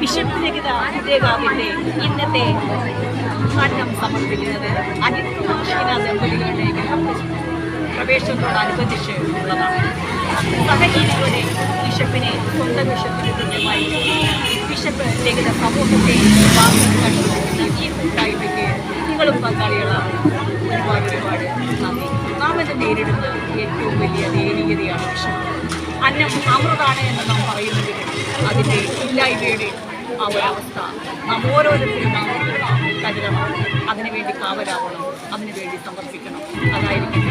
Bishop വിജയകാവിന്റെ ഇന്നത്തെ ഉദ്ഘാടനം സമർപ്പിക്കുന്നത് അനിത്യ ദമ്പതികളുടെ പ്രവേശനത്തോടനുബന്ധിച്ച് ഉള്ളതാണ്. സഹജീവികളുടെ ബിഷപ്പിനെ സ്വന്തം ബിഷപ്പിന് തുല്യമായി ബിഷപ്പ് രഹിത സമൂഹത്തെ കൂട്ടായ്മയ്ക്ക് നിങ്ങളും പങ്കാളികളാണ് ഒരുപാട് ഒരുപാട് നന്ദി. നാം ഇത് നേരിടുന്ന ഏറ്റവും വലിയ ദയനീയതയാണ് ബിഷപ്പ് അന്നം അമൃതാണ് എന്ന് നാം പറയുന്നതിന് അതിന്റെ ഇല്ലായ്മയുടെ ആ ഒരവസ്ഥ. നാം ഓരോരുത്തരും നാം കരുതണം അതിനുവേണ്ടി കാവലാവണം. അതിനുവേണ്ടി സമർപ്പിക്കണം. അതായിരിക്കും